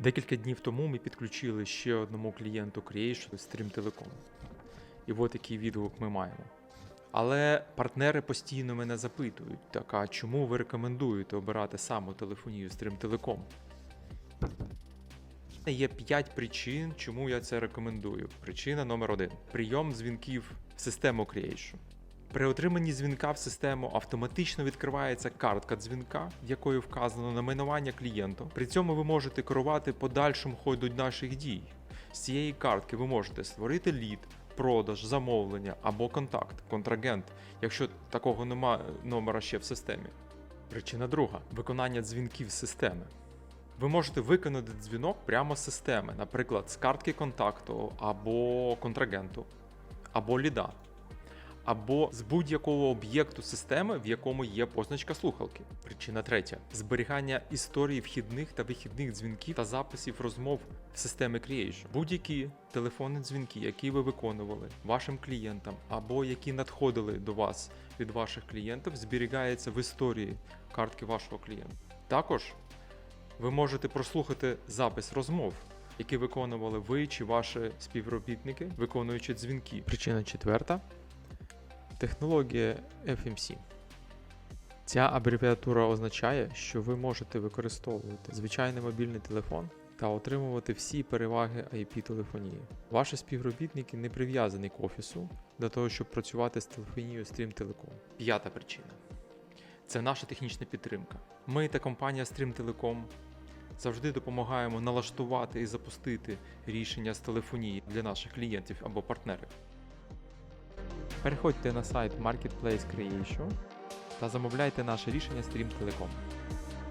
Декілька днів тому ми підключили ще одному клієнту Creation Stream Telecom. І от який відгук ми маємо. Але партнери постійно мене запитують: так а чому ви рекомендуєте обирати саме телефонію Stream Telecom? Є 5 причин, чому я це рекомендую. Причина номер один: прийом дзвінків в систему Creation. При отриманні дзвінка в систему автоматично відкривається картка дзвінка, в якої вказано найменування клієнту. При цьому ви можете керувати подальшим ходом наших дій. З цієї картки ви можете створити лід, продаж, замовлення або контакт, контрагент, якщо такого нема номера ще в системі. Причина друга виконання дзвінків з системи. Ви можете виконати дзвінок прямо з системи, наприклад, з картки контакту або контрагенту, або ліда, або з будь-якого об'єкту системи, в якому є позначка слухалки. Причина третя: зберігання історії вхідних та вихідних дзвінків та записів розмов в системі Creation. Будь-які телефонні дзвінки, які ви виконували вашим клієнтам, або які надходили до вас від ваших клієнтів, зберігаються в історії картки вашого клієнта. Також ви можете прослухати запис розмов, які виконували ви чи ваші співробітники, виконуючи дзвінки. Причина четверта технологія FMC. Ця абревіатура означає, що ви можете використовувати звичайний мобільний телефон та отримувати всі переваги IP-телефонії. Ваші співробітники не прив'язані к офісу для того, щоб працювати з телефонією Stream Telecom. П'ята причина це наша технічна підтримка. Ми та компанія Stream Telecom завжди допомагаємо налаштувати і запустити рішення з телефонії для наших клієнтів або партнерів. Переходьте на сайт Marketplace Creation та замовляйте наше рішення Stream Telecom.